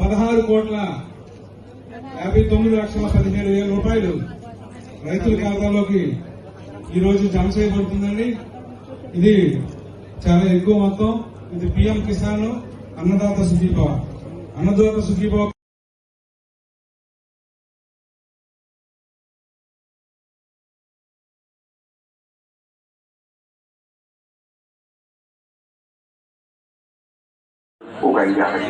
పదహారు కోట్ల యాభై తొమ్మిది లక్షల పదిహేడు వేల రూపాయలు రైతుల ఖాతాలోకి ఈ రోజు జమ చేయబడుతుందండి. ఇది చాలా ఎక్కువ మొత్తం. ఇది పిఎం కిసాన్ అన్నదాత సుఖీభావ. అన్నదాత సుఖీభావ ఒక యాభై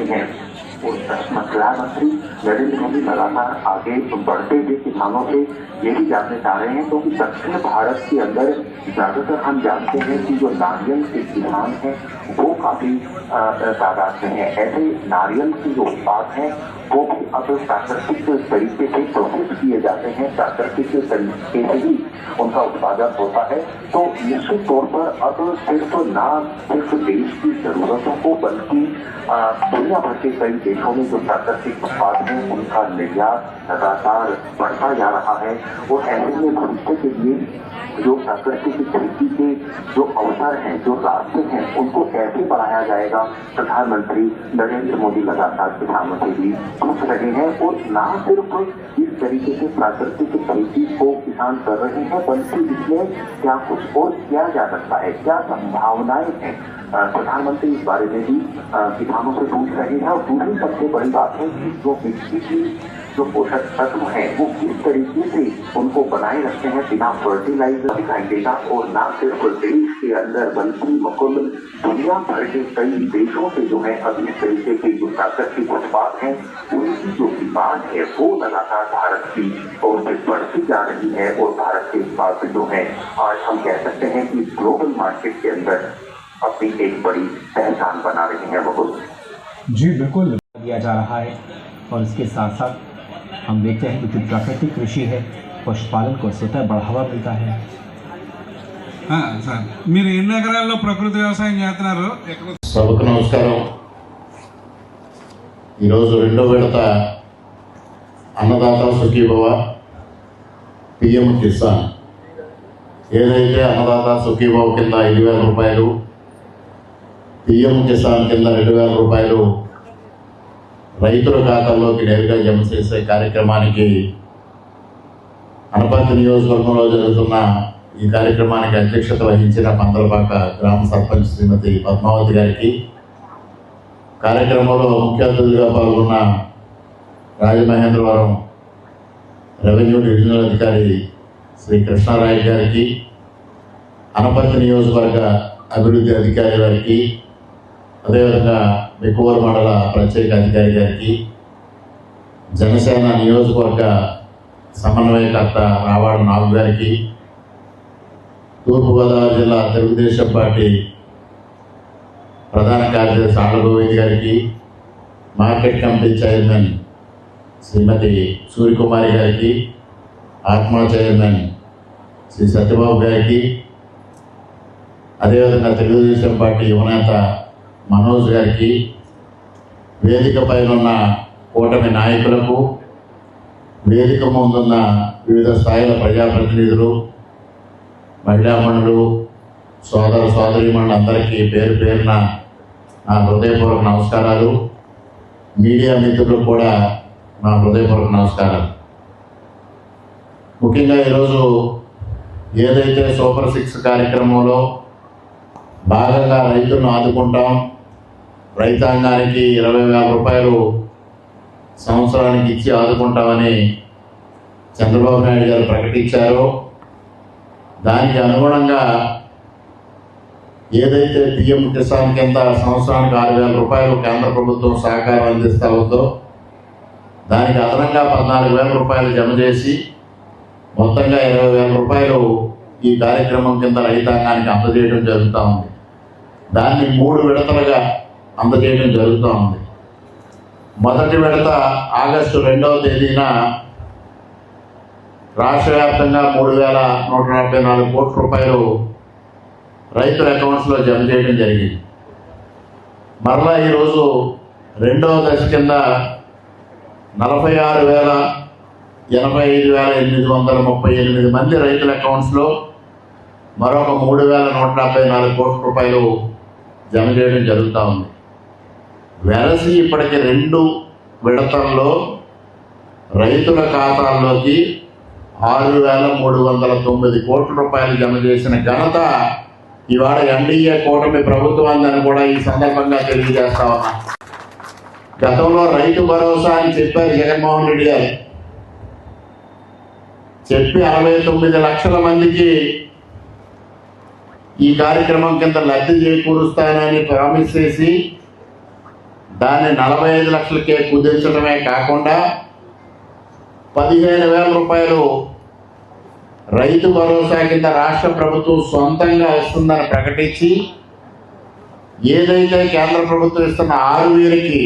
प्रधानमंत्री नरेंद्र मोदी लगातार आगे बढ़ते हुए किसानों से ये भी जानने चाह रहे हैं क्योंकि तो दक्षिण भारत के अंदर ज़्यादातर हम जानते हैं कि जो नारियल के किसान हैं, वो काफ़ी तादाद में है। ऐसे नारियल के जो उत्पाद हैं भी अब प्राकृतिक तरीके से प्रोसेस किए जाते हैं, प्राकृतिक तरीके से ही उनका उत्पादन होता है तो निश्चित तौर पर अब सिर्फ़ ना सिर्फ़ देश की जरूरतों को, बल्कि दुनिया भर के कई देशों में जो प्राकृतिक उत्पाद हैं, उनका निर्यात लगातार बढ़ता जा रहा है। और ऐसे में भविष्य के लिए जो प्राकृतिक खेती के जो अवसर हैं, जो रास्ते हैं, उनको कैसे बढ़ाया जाएगा? प्रधानमंत्री नरेंद्र मोदी लगातार किसानों से पूछ रहे हैं और न सिर्फ़ इस तरीके से प्राकृतिक खेती को किसान कर रहे हैं, बल्कि इसमें क्या कुछ और किया जा सकता है? क्या संभावनाएँ हैं? प्रधानमंत्री इस बारे में भी किसानों से पूछ रहे हैं। और दूसरी सबसे बड़ी बात है कि जो मिट्टी की जो पोषक तत्व हैं, वो किस तरीके से उनको बनाए रखते हैं, बिना फर्टिलाइज़र दिखाई देगा और न सिर्फ़ देश के अंदर, बल्कि मुकुल दुनिया भर के कई देशों से जो है, अब इस तरीके के जो प्राकृतिक उत्पाद हैं, उनकी जो डिमांड है, वो लगातार भारत की ओर से बढ़ती जा रही है और भारत के उत्पाद जो है, आज हम कह सकते हैं कि ग्लोबल मार्केट के अंदर अपनी एक बड़ी पहचान बना रहे हैं, बहुत। जी, बिल्कुल। दिया जा रहा है और इसके साथ साथ हम देखते हैं कि जो प्राकृतिक कृषि है पशुपालन को स्वतः बढ़ावा मिलता है ఆ, సార్ మీరు ఎన్ని ఎకరాల్లో ప్రకృతి వ్యవసాయం చేస్తున్నారు ఎక్కడ సభకు నమస్కారం ఈరోజు రెండో విడత అన్నదాత సుఖీభవ పిఎం కిసాన్ ఏదైతే అన్నదాత సుఖీభవ కింద ఐదు వేల రూపాయలు పిఎం కిసాన్ కింద రెండు వేల రూపాయలు రైతుల ఖాతాల్లోకి నేరుగా జమ చేసే కార్యక్రమానికి అనపర్తి నియోజకవర్గంలో జరుగుతున్న ఈ కార్యక్రమానికి అధ్యక్షత వహించిన పందలపాక గ్రామ సర్పంచ్ శ్రీమతి పద్మావతి గారికి కార్యక్రమంలో ముఖ్య అతిథిగా పాల్గొన్న రాజమహేంద్రవరం రెవెన్యూ డివిజనల్ అధికారి శ్రీ కృష్ణారాయ్ గారికి అనపర్తి నియోజకవర్గ అభివృద్ధి అధికారి గారికి అదేవిధంగా మెక్కువర్ మండల ప్రత్యేక అధికారి గారికి జనసేన నియోజకవర్గ సమన్వయకర్త రావాడ నాగు గారికి తూర్పుగోదావరి జిల్లా తెలుగుదేశం పార్టీ ప్రధాన కార్యదర్శి ఆళ్ళ గారికి market committee chairman Srimati Suryakumari గారికి ఆత్మ చైర్మన్ శ్రీ సత్యబాబు గారికి అదేవిధంగా తెలుగుదేశం పార్టీ యువనేత మనోజ్ గారికి వేదిక పైన ఉన్న కూటమి నాయకులకు వేదిక ముందున్న వివిధ స్థాయిల ప్రజాప్రతినిధులు మహిళామణులు సోదర సోదరీమణులు అందరికీ పేరు పేరున నా హృదయపూర్వక నమస్కారాలు. మీడియా మిత్రులకు కూడా నా హృదయపూర్వక నమస్కారాలు. ముఖ్యంగా ఈరోజు ఏదైతే సూపర్ సిక్స్ కార్యక్రమంలో భాగంగా రైతులను ఆదుకుంటాం రైతాంగానికి ఇరవై వేల రూపాయలు సంవత్సరానికి ఇచ్చి ఆదుకుంటామని చంద్రబాబు నాయుడు గారు ప్రకటించారో. దానికి అనుగుణంగా ఏదైతే పిఎం కిసాన్ కింద సంవత్సరానికి ఆరు వేల రూపాయలు కేంద్ర ప్రభుత్వం సహకారం అందిస్తూ ఉందో దానికి అదనంగా పద్నాలుగు వేల రూపాయలు జమ చేసి మొత్తంగా ఇరవై వేల రూపాయలు ఈ కార్యక్రమం కింద రైతాంగానికి అందజేయడం జరుగుతూ ఉంది. దాన్ని మూడు విడతలుగా అందజేయడం జరుగుతూ ఉంది. మొదటి విడత ఆగస్టు రెండవ తేదీన రాష్ట్ర వ్యాప్తంగా మూడు వేల నూట నలభై నాలుగు కోట్ల రూపాయలు రైతుల అకౌంట్స్లో జమ చేయడం జరిగింది. మరలా ఈరోజు రెండవ దశ కింద నలభై ఆరు వేల ఎనభై ఐదు వేల ఎనిమిది వందల ముప్పై ఎనిమిది మంది రైతుల అకౌంట్స్లో మరొక మూడు వేల నూట డెబ్బై నాలుగు కోట్ల రూపాయలు జమ చేయడం జరుగుతూ ఉంది. వెలసి ఇప్పటికి రెండు విడతల్లో రైతుల ఖాతాల్లోకి ఆరు వేల మూడు వందల తొమ్మిది కోట్ల రూపాయలు జమ చేసిన ఘనత ఇవాళ ఎన్డీఏ కూటమి ప్రభుత్వం కూడా ఈ సందర్భంగా తెలియజేస్తా ఉన్నా. గతంలో రైతు భరోసా అని చెప్పారు జగన్మోహన్ రెడ్డి గారు. చెప్పి అరవై తొమ్మిది లక్షల మందికి ఈ కార్యక్రమం కింద లబ్ధి చేకూరుస్తానని ప్రామిస్ చేసి దాన్ని నలభై ఐదు లక్షలకే కుదించడమే కాకుండా పదిహేను వేల రూపాయలు రైతు భరోసా కింద రాష్ట్ర ప్రభుత్వం సొంతంగా ఇస్తుందని ప్రకటించి ఏదైతే కేంద్ర ప్రభుత్వం ఇస్తున్న ఆరు వేలకి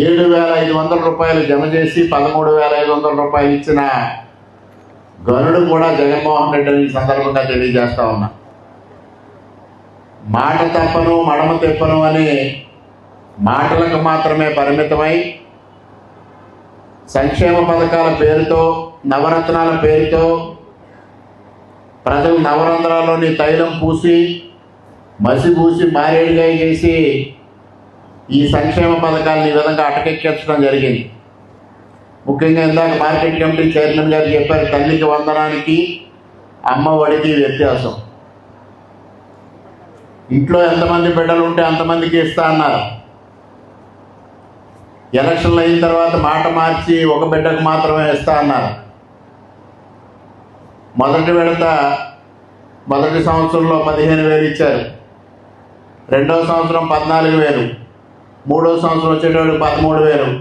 ఏడు వేల ఐదు వందల రూపాయలు జమ చేసి పదమూడు వేల ఐదు వందల రూపాయలు ఇచ్చిన గనుడు కూడా జగన్మోహన్ రెడ్డి ఈ సందర్భంగా తెలియజేస్తా ఉన్నా. మాట తప్పను మడమ తెప్పను అని మాటలకు మాత్రమే పరిమితమై సంక్షేమ పథకాల పేరుతో నవరత్నాల పేరుతో ప్రజలు నవరంధ్రాల్లోని తైలం పూసి మసి పూసి మారేడుగా చేసి ఈ సంక్షేమ పథకాలను ఈ విధంగా అటకెక్కించడం జరిగింది. ముఖ్యంగా ఇందాక మార్కెట్ కమిటీ చైర్మన్ గారు చెప్పారు తల్లికి వందనానికి అమ్మ ఒడికి వ్యత్యాసం. ఇంట్లో ఎంతమంది బిడ్డలు ఉంటే అంతమందికి ఇస్తా అన్నారు. ఎలక్షన్లు అయిన తర్వాత మాట మార్చి ఒక బిడ్డకు మాత్రమే ఇస్తా అన్నారు. మొదటి విడత మొదటి సంవత్సరంలో పదిహేను వేలు ఇచ్చారు. రెండో సంవత్సరం పద్నాలుగు వేలు. మూడో సంవత్సరం వచ్చేటప్పుడు పదమూడు వేలు.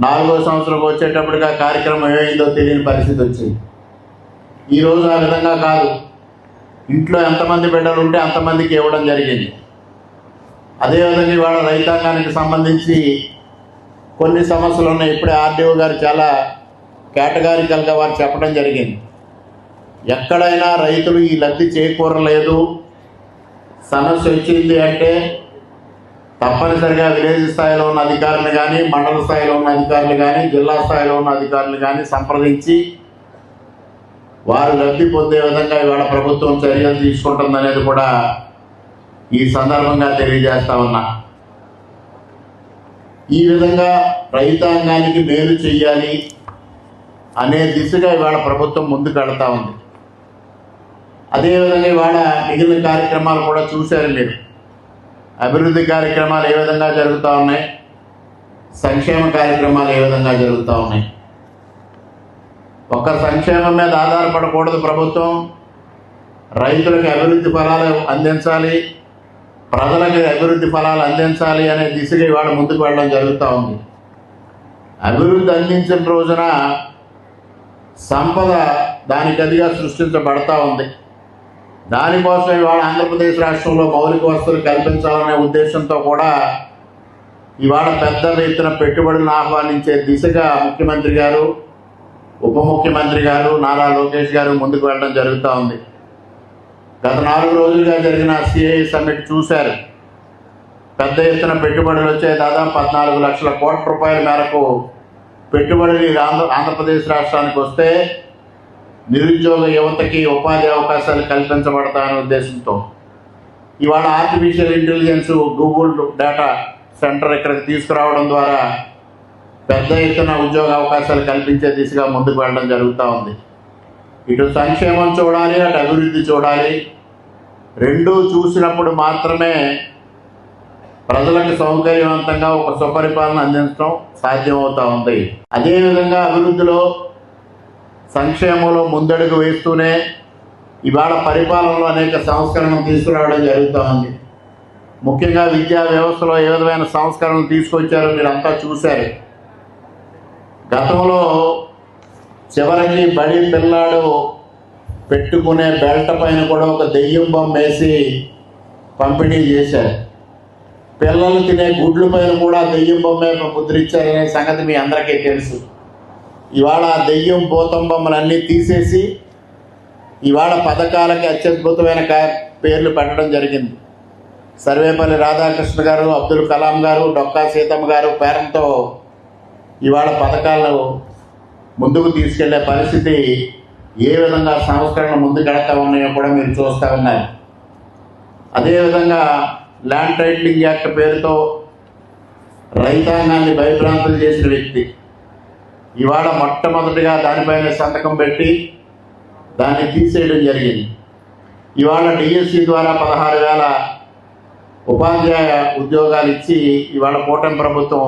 నాలుగో సంవత్సరం వచ్చేటప్పటికి ఆ కార్యక్రమం ఏమైందో తెలియని పరిస్థితి వచ్చింది. ఈరోజు ఆ విధంగా కాదు. ఇంట్లో ఎంతమంది బిడ్డలు ఉంటే అంతమందికి ఇవ్వడం జరిగింది. అదేవిధంగా ఇవాళ రైతాంగానికి సంబంధించి కొన్ని సమస్యలు ఉన్నాయి ఇప్పుడే ఆర్డీఓ గారు చాలా కేటగారికల్గా వారు చెప్పడం జరిగింది. ఎక్కడైనా రైతులు ఈ లబ్ధి చేకూరలేదు. సమస్య వచ్చింది అంటే తప్పనిసరిగా విలేజ్ స్థాయిలో ఉన్న అధికారులు కానీ మండల స్థాయిలో ఉన్న అధికారులు కానీ జిల్లా స్థాయిలో ఉన్న అధికారులు కానీ సంప్రదించి వారు లబ్ధి పొందే విధంగా ఇవాళ ప్రభుత్వం చర్యలు తీసుకుంటుందనేది కూడా ఈ సందర్భంగా తెలియజేస్తా ఉన్నా. ఈ విధంగా రైతాంగానికి మేలు చెయ్యాలి అనే దిశగా ఇవాళ ప్రభుత్వం ముందుకు వెళ్తా ఉంది. అదేవిధంగా ఇవాళ మిగిలిన కార్యక్రమాలు కూడా చూశారు మీరు. అభివృద్ధి కార్యక్రమాలు ఏ విధంగా జరుగుతూ ఉన్నాయి? సంక్షేమ కార్యక్రమాలు ఏ విధంగా జరుగుతూ ఉన్నాయి? ఒక సంక్షేమం మీద ఆధారపడకూడదు ప్రభుత్వం. రైతులకు అభివృద్ధి ఫలాలు అందించాలి. ప్రజలకు అభివృద్ధి ఫలాలు అందించాలి అనే దిశగా ఇవాళ ముందుకు వెళ్ళడం జరుగుతూ ఉంది. అభివృద్ధి అందించిన రోజున సంపద దానికదిగా సృష్టించబడతా ఉంది. దానికోసం ఇవాళ ఆంధ్రప్రదేశ్ రాష్ట్రంలో మౌలిక వసతులు కల్పించాలనే ఉద్దేశంతో కూడా ఇవాళ పెద్ద ఎత్తున పెట్టుబడులను ఆహ్వానించే దిశగా ముఖ్యమంత్రి గారు ఉప ముఖ్యమంత్రి గారు నారా లోకేష్ గారు ముందుకు వెళ్ళడం జరుగుతూ ఉంది. గత నాలుగు రోజులుగా జరిగిన సిఐ సమ్మిట్ చూశారు. పెద్ద ఎత్తున పెట్టుబడులు వచ్చే దాదాపు పద్నాలుగు లక్షల కోట్ల రూపాయల మేరకు పెట్టుబడులు ఆంధ్ర ఆంధ్రప్రదేశ్ రాష్ట్రానికి వస్తే నిరుద్యోగ యువతకి ఉపాధి అవకాశాలు కల్పించబడతాయనే ఉద్దేశంతో. ఇవాళ artificial intelligence Google data centre ఇక్కడికి తీసుకురావడం ద్వారా పెద్ద ఎత్తున ఉద్యోగ అవకాశాలు కల్పించే దిశగా ముందుకు వెళ్ళడం జరుగుతూ ఉంది. ఇటు సంక్షేమం చూడాలి అటు అభివృద్ధి చూడాలి. రెండూ చూసినప్పుడు మాత్రమే ప్రజలకు సౌకర్యవంతంగా ఒక సుపరిపాలన అందించడం సాధ్యమవుతా ఉంది. అదేవిధంగా అభివృద్ధిలో సంక్షేమంలో ముందడుగు వేస్తూనే ఇవాళ పరిపాలనలో అనేక సంస్కరణలు తీసుకురావడం జరుగుతూ ఉంది. ముఖ్యంగా విద్యా వ్యవస్థలో ఏ విధమైన సంస్కరణలు తీసుకొచ్చారో మీరంతా చూశారు. గతంలో చివరికి బడి పిల్లాడు పెట్టుకునే బెల్ట్ పైన కూడా ఒక దెయ్యం బొమ్మ వేసి పంపిణీ చేశారు పిల్లలు తినే గుడ్ల పైన కూడా దెయ్యం బొమ్మే ముద్రించారనే సంగతి మీ అందరికీ తెలుసు. ఇవాళ ఆ దెయ్యం భూతం బొమ్మలన్నీ తీసేసి ఇవాళ పథకాలకి అత్యద్భుతమైన పేర్లు పెట్టడం జరిగింది. సర్వేపల్లి రాధాకృష్ణ గారు అబ్దుల్ కలాం గారు డొక్కా సీతమ్మ గారు పేరంతో ఇవాళ పథకాలు ముందుకు తీసుకెళ్ళే పరిస్థితి ఏ విధంగా సంస్కరణ ముందుకెడతా ఉన్నాయో కూడా మీరు చూస్తూ ఉన్నారు. అదేవిధంగా ల్యాండ్ టైటిలింగ్ యాక్ట్ పేరుతో రైతాంగాన్ని భయభ్రాంతులు చేసిన వ్యక్తి. ఇవాళ మొట్టమొదటిగా దానిపైన సంతకం పెట్టి దాన్ని తీసేయడం జరిగింది. ఇవాళ డిఎస్సి ద్వారా పదహారు వేల ఉపాధ్యాయ ఉద్యోగాలు ఇచ్చి ఇవాళ కూటమి ప్రభుత్వం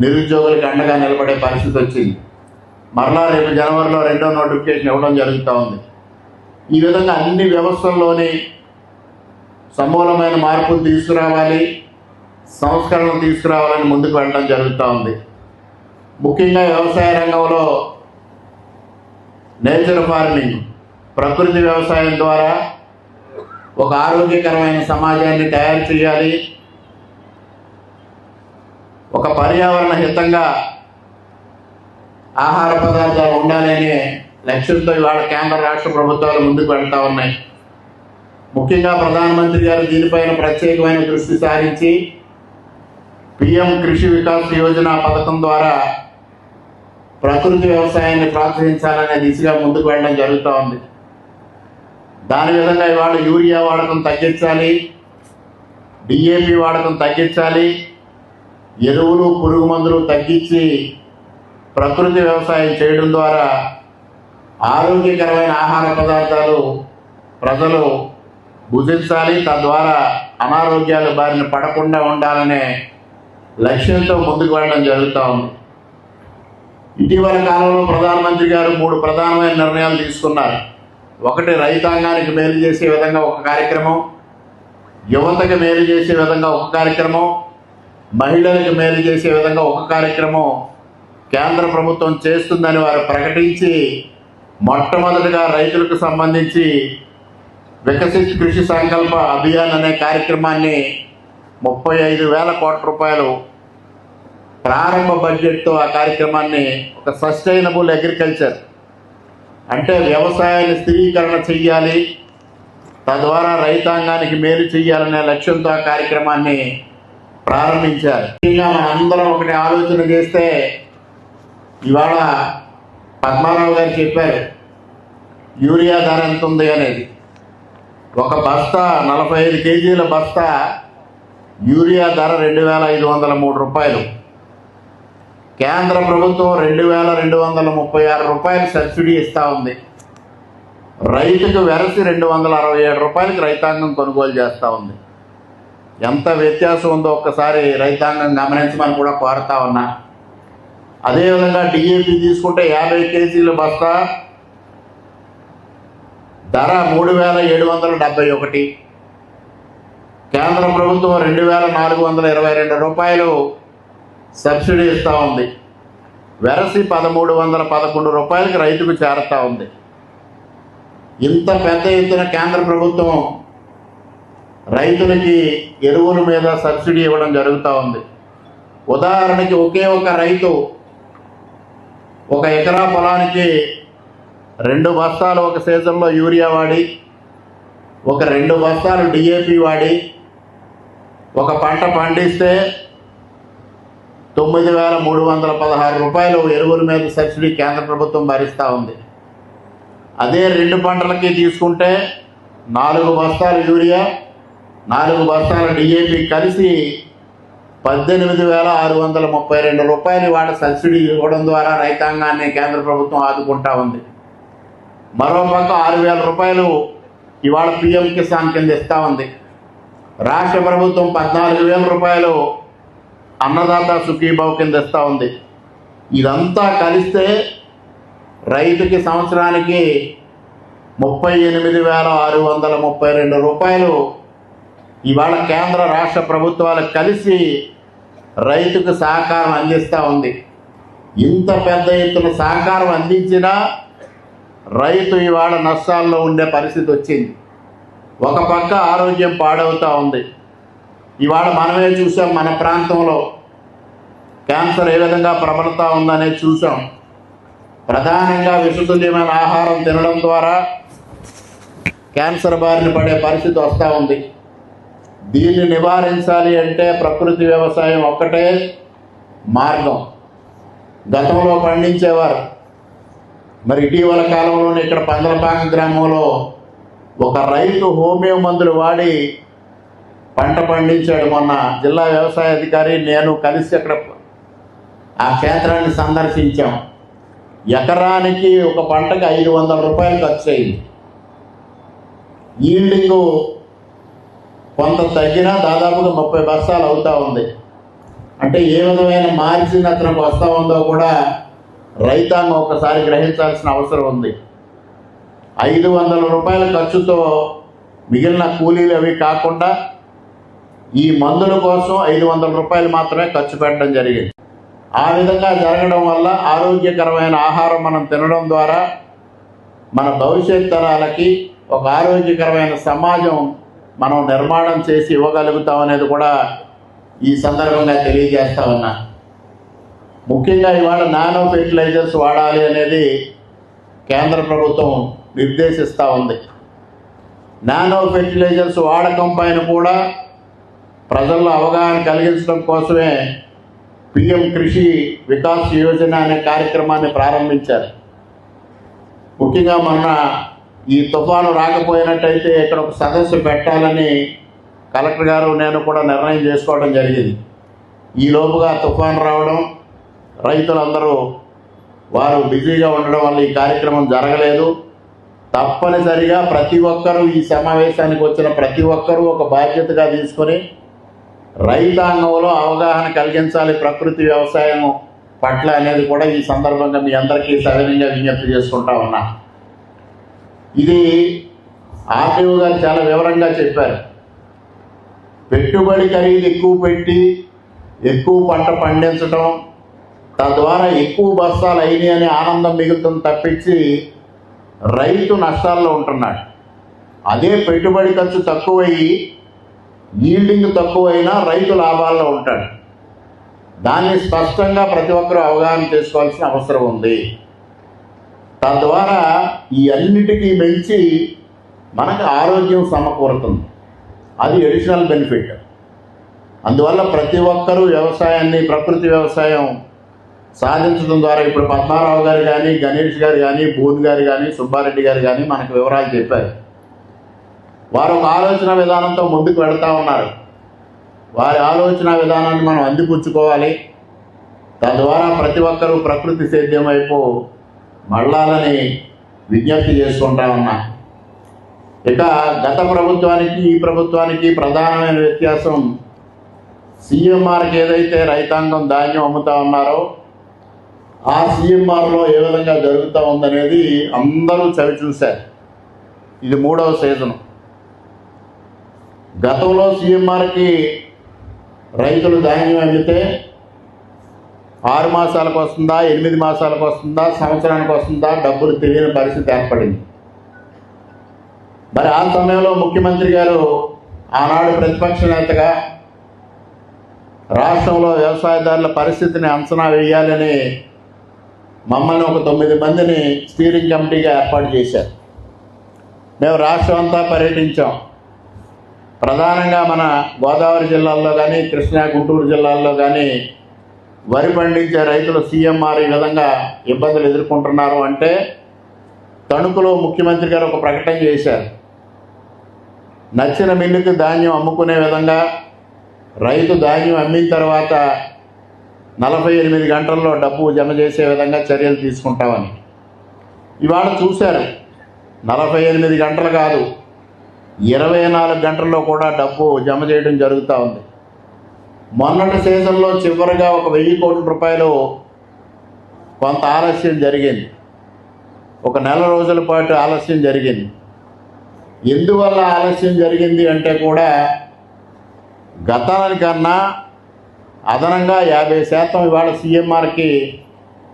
నిరుద్యోగులకు అండగా నిలబడే పరిస్థితి వచ్చింది. మరలా రేపు జనవరిలో రెండో నోటిఫికేషన్ ఇవ్వడం జరుగుతూ ఉంది. ఈ విధంగా అన్ని వ్యవస్థల్లోని సమూలమైన మార్పులు తీసుకురావాలి సంస్కరణలు తీసుకురావాలని ముందుకు వెళ్ళడం జరుగుతూ ఉంది. ముఖ్యంగా వ్యవసాయ రంగంలో నేచర్ ఫార్మింగ్ ప్రకృతి వ్యవసాయం ద్వారా ఒక ఆరోగ్యకరమైన సమాజాన్ని తయారు చేయాలి. ఒక పర్యావరణ హితంగా ఆహార పదార్థాలు ఉండాలనే లక్ష్యంతో ఇవాళ కేంద్ర రాష్ట్ర ప్రభుత్వాలు ముందుకు వెళ్తా ఉన్నాయి. ముఖ్యంగా ప్రధానమంత్రి గారు దీనిపైన ప్రత్యేకమైన దృష్టి సారించి పిఎం కృషి వికాస్ యోజన పథకం ద్వారా ప్రకృతి వ్యవసాయాన్ని ప్రోత్సహించాలనే దిశగా ముందుకు వెళ్ళడం జరుగుతూ ఉంది. దాని విధంగా ఇవాళ యూరియా వాడకం తగ్గించాలి డిఏపి వాడకం తగ్గించాలి ఎరువులు పురుగు మందులు తగ్గించి ప్రకృతి వ్యవసాయం చేయడం ద్వారా ఆరోగ్యకరమైన ఆహార పదార్థాలు ప్రజలు భుజించాలి. తద్వారా అనారోగ్యాలు బారిన పడకుండా ఉండాలనే లక్ష్యంతో ముందుకు వెళ్ళడం జరుగుతూ ఉంది. ఇటీవల కాలంలో ప్రధానమంత్రి గారు మూడు ప్రధానమైన నిర్ణయాలు తీసుకున్నారు. ఒకటి రైతాంగానికి మేలు చేసే విధంగా ఒక కార్యక్రమం. యువతకు మేలు చేసే విధంగా ఒక కార్యక్రమం. మహిళలకు మేలు చేసే విధంగా ఒక కార్యక్రమం. కేంద్ర ప్రభుత్వం చేస్తుందని వారు ప్రకటించి మొట్టమొదటిగా రైతులకు సంబంధించి వికసిత్ కృషి సంకల్ప అభియాన్ అనే కార్యక్రమాన్ని ముప్పై ఐదు వేల కోట్ల రూపాయలు ప్రారంభ బడ్జెట్తో ఆ కార్యక్రమాన్ని ఒక సస్టైనబుల్ అగ్రికల్చర్ అంటే వ్యవసాయాన్ని స్థిరీకరణ చెయ్యాలి తద్వారా రైతాంగానికి మేలు చేయాలనే లక్ష్యంతో ఆ కార్యక్రమాన్ని ప్రారంభించారు. ముఖ్యంగా మనం అందరం ఒకటి ఆలోచన చేస్తే ఇవాళ పద్మారావు గారు చెప్పారు యూరియా ధర ఎంత ఉంది అనేది. ఒక బస్తా నలభై ఐదు కేజీల బస్తా యూరియా ధర రెండు వేల ఐదు వందల మూడు రూపాయలు. కేంద్ర ప్రభుత్వం రెండు వేల రెండు వందల ముప్పై ఆరు రూపాయలు సబ్సిడీ ఇస్తూ ఉంది. రైతుకు వెరసి రెండు వందల అరవై ఏడు రూపాయలకి రైతాంగం కొనుగోలు చేస్తూ ఉంది. ఎంత వ్యత్యాసం ఉందో ఒక్కసారి రైతాంగం గమనించమని కూడా కోరుతా ఉన్నా. అదేవిధంగా డిఏపి తీసుకుంటే యాభై కేజీల బస్తా. ధర మూడు వేల ఏడు వందల డెబ్బై ఒకటి. కేంద్ర ప్రభుత్వం రెండు వేల నాలుగు వందల ఇరవై రెండు రూపాయలు సబ్సిడీ ఇస్తూ ఉంది. వెరసి పదమూడు వందల పదకొండు రూపాయలకి రైతుకు చేరుతూ ఉంది. ఇంత పెద్ద ఎత్తున కేంద్ర ప్రభుత్వం రైతులకి ఎరువుల మీద సబ్సిడీ ఇవ్వడం జరుగుతూ ఉంది. ఉదాహరణకి ఒకే ఒక రైతు ఒక ఎకరా పొలానికి రెండు బస్తాలు ఒక సీజన్లో యూరియా వాడి ఒక రెండు బస్తాలు డిఏపి వాడి ఒక పంట పండిస్తే తొమ్మిది వేల మూడు వందల పదహారు రూపాయలు ఎరువుల మీద సబ్సిడీ కేంద్ర ప్రభుత్వం భరిస్తూ ఉంది. అదే రెండు పంటలకి తీసుకుంటే నాలుగు బస్తాలు యూరియా నాలుగు బస్తాల డిఏపి కలిసి పద్దెనిమిది వేల ఆరు వందల ముప్పై రెండు రూపాయలు వాడ సబ్సిడీ ఇవ్వడం ద్వారా రైతాంగాన్ని కేంద్ర ప్రభుత్వం ఆదుకుంటా ఉంది. మరోపక్క ఆరు వేల రూపాయలు ఇవాళ పిఎం కిసాన్ కింద ఇస్తూ ఉంది. రాష్ట్ర ప్రభుత్వం పద్నాలుగు వేల రూపాయలు అన్నదాత సుఖీభావ్ కింద ఇస్తూ ఉంది. ఇదంతా కలిస్తే రైతుకి సంవత్సరానికి ముప్పై ఎనిమిది వేల ఆరు వందల ముప్పై రెండు రూపాయలు ఇవాళ కేంద్ర రాష్ట్ర ప్రభుత్వాలు కలిసి రైతుకు సహకారం అందిస్తూ ఉంది. ఇంత పెద్ద ఎత్తున సహకారం అందించినా రైతు ఇవాళ నష్టాల్లో ఉండే పరిస్థితి వచ్చింది. ఒక పక్క ఆరోగ్యం పాడవుతూ ఉంది. ఇవాళ మనమే చూసాం మన ప్రాంతంలో క్యాన్సర్ ఏ విధంగా ప్రబలతా ఉందనే చూసాం ప్రధానంగా విషతుల్యమైన ఆహారం తినడం ద్వారా క్యాన్సర్ బారిన పడే పరిస్థితి వస్తూ ఉంది. దీన్ని నివారించాలి అంటే ప్రకృతి వ్యవసాయం ఒక్కటే మార్గం. గతంలో పండించేవారు. మరి ఇటీవల కాలంలోనే ఇక్కడ పందలపాక గ్రామంలో ఒక రైతు హోమియో మందులు వాడి పంట పండించాడు మొన్న. జిల్లా వ్యవసాయ అధికారి నేను కలిసి అక్కడ ఆ క్షేత్రాన్ని సందర్శించాం. ఎకరానికి ఒక పంటకి ఐదు వందల రూపాయలు ఖర్చు అయింది. ఈల్డింగు కొంత తగ్గినా దాదాపుగా ముప్పై బస్తాలు అవుతా ఉంది. అంటే ఏ విధమైన మార్జిన్ అతనికి వస్తూ ఉందో కూడా రైతాంగం ఒకసారి గ్రహించాల్సిన అవసరం ఉంది. ఐదు వందల రూపాయల ఖర్చుతో మిగిలిన కూలీలు అవి కాకుండా ఈ మందుల కోసం ఐదు వందల రూపాయలు మాత్రమే ఖర్చు పెట్టడం జరిగింది. ఆ విధంగా జరగడం వల్ల ఆరోగ్యకరమైన ఆహారం మనం తినడం ద్వారా మన భవిష్యత్ తరాలకి ఒక ఆరోగ్యకరమైన సమాజం మనం నిర్మాణం చేసి ఇవ్వగలుగుతాం అనేది కూడా ఈ సందర్భంగా తెలియజేస్తా ఉన్నా. ముఖ్యంగా ఇవాళ నానో ఫెర్టిలైజర్స్ వాడాలి అనేది కేంద్ర ప్రభుత్వం నిర్దేశిస్తూ ఉంది. నానో ఫెర్టిలైజర్స్ వాడకం పైన కూడా ప్రజల్లో అవగాహన కలిగించడం కోసమే పిఎం కృషి వికాస్ యోజన అనే కార్యక్రమాన్ని ప్రారంభించారు. ముఖ్యంగా మొన్న ఈ తుఫాను రాకపోయినట్టయితే ఇక్కడ ఒక సదస్సు పెట్టాలని కలెక్టర్ గారు నేను కూడా నిర్ణయం చేసుకోవడం జరిగింది. ఈ లోపుగా తుఫాను రావడం రైతులందరూ వారు బిజీగా ఉండడం వల్ల ఈ కార్యక్రమం జరగలేదు. తప్పనిసరిగా ప్రతి ఒక్కరూ ఈ సమావేశానికి వచ్చిన ప్రతి ఒక్కరూ ఒక బాధ్యతగా తీసుకొని రైతాంగంలో అవగాహన కలిగించాలి ప్రకృతి వ్యవసాయం పట్ల అనేది కూడా ఈ సందర్భంగా మీ అందరికీ సదనంగా విజ్ఞప్తి చేసుకుంటా ఉన్నా. ఇది ఆర్టీఓ గారు చాలా వివరంగా చెప్పారు. పెట్టుబడి ఖరీదు ఎక్కువ పెట్టి ఎక్కువ పంట పండించడం తద్వారా ఎక్కువ బస్తాలు అయినాయి అనే ఆనందం మిగులుతుంది తప్పించి రైతు నష్టాల్లో ఉంటున్నాడు. అదే పెట్టుబడి ఖర్చు తక్కువయ్యి ఈల్డింగ్ తక్కువైనా రైతు లాభాల్లో ఉంటాడు. దాన్ని స్పష్టంగా ప్రతి ఒక్కరూ అవగాహన చేసుకోవాల్సిన అవసరం ఉంది. తద్వారా ఈ అన్నిటికీ మించి మనకు ఆరోగ్యం సమకూరుతుంది. అది అడిషనల్ బెనిఫిట్ అందువల్ల ప్రతి ఒక్కరూ వ్యవసాయాన్ని ప్రకృతి వ్యవసాయం సాధించడం ద్వారా ఇప్పుడు పద్మారావు గారు కానీ గణేష్ గారు కానీ బూన్ గారు కానీ సుబ్బారెడ్డి గారు కానీ మనకు వివరాలు చెప్పారు. వారు ఒక ఆలోచన విధానంతో ముందుకు వెళ్తూ ఉన్నారు. వారి ఆలోచన విధానాన్ని మనం అందిపుచ్చుకోవాలి. తద్వారా ప్రతి ఒక్కరూ ప్రకృతి సేద్యం వైపు మళ్ళాలని విజ్ఞప్తి చేసుకుంటా ఉన్నా. ఇక గత ప్రభుత్వానికి ఈ ప్రభుత్వానికి ప్రధానమైన వ్యత్యాసం సీఎంఆర్కి ఏదైతే రైతాంగం ధాన్యం అమ్ముతా ఉన్నారో ఆ సీఎంఆర్లో ఏ విధంగా జరుగుతూ ఉందనేది అందరూ చవి చూశారు. ఇది మూడవ సీజన్. గతంలో సీఎంఆర్కి రైతులు ధాన్యం అమ్మితే ఆరు మాసాలకు వస్తుందా ఎనిమిది మాసాలకు వస్తుందా సంవత్సరానికి వస్తుందా డబ్బులు తెలియని పరిస్థితి ఏర్పడింది. మరి ఆ సమయంలో ముఖ్యమంత్రి గారు ఆనాడు ప్రతిపక్ష నేతగా రాష్ట్రంలో వ్యవసాయదారుల పరిస్థితిని అంచనా వేయాలని మమ్మల్ని ఒక తొమ్మిది మందిని స్టీరింగ్ కమిటీగా ఏర్పాటు చేశారు. మేము రాష్ట్రం అంతా పర్యటించాం. ప్రధానంగా మన గోదావరి జిల్లాల్లో కానీ కృష్ణా గుంటూరు జిల్లాల్లో కానీ వరి పండించే రైతులు సీఎంఆర్ ఈ విధంగా ఇబ్బందులు ఎదుర్కొంటున్నారు అంటే తణుకులో ముఖ్యమంత్రి గారు ఒక ప్రకటన చేశారు. నచ్చిన మిల్లుకి ధాన్యం అమ్ముకునే విధంగా రైతు ధాన్యం అమ్మిన తర్వాత నలభై ఎనిమిది గంటల్లో డబ్బు జమ చేసే విధంగా చర్యలు తీసుకుంటామని. ఇవాళ చూశారు. నలభై ఎనిమిది గంటలు కాదు ఇరవై నాలుగు గంటల్లో కూడా డబ్బు జమ చేయడం జరుగుతూ ఉంది. మొన్నటి సీజన్లో చివరిగా ఒక వెయ్యి కోట్ల రూపాయలు కొంత ఆలస్యం జరిగింది. ఒక నెల రోజుల పాటు ఆలస్యం జరిగింది. ఎందువల్ల ఆలస్యం జరిగింది అంటే కూడా గతానికన్నా అదనంగా యాభై శాతం ఇవాళ సీఎంఆర్కి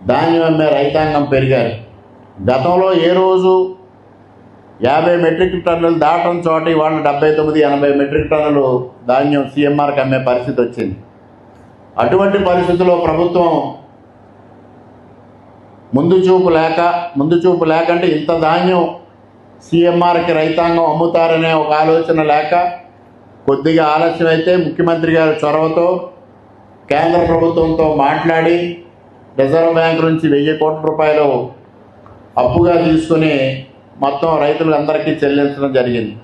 ధాన్యం అమ్మే రైతాంగం పెరిగారు. గతంలో ఏ రోజు యాభై మెట్రిక్ టన్నులు దాటం చోట ఇవాళ డెబ్బై తొమ్మిది ఎనభై మెట్రిక్ టన్నులు ధాన్యం సీఎంఆర్కి అమ్మే పరిస్థితి వచ్చింది. అటువంటి పరిస్థితుల్లో ప్రభుత్వం ముందు చూపు లేక ముందు చూపు లేకంటే ఇంత ధాన్యం సీఎంఆర్కి రైతాంగం అమ్ముతారనే ఒక ఆలోచన లేక కొద్దిగా ఆలస్యం అయితే ముఖ్యమంత్రి గారి చొరవతో కేంద్ర ప్రభుత్వంతో మాట్లాడి రిజర్వ్ బ్యాంక్ నుంచి వెయ్యి కోట్ల రూపాయలు అప్పుగా తీసుకుని మొత్తం రైతులందరికీ చెల్లించడం జరిగింది.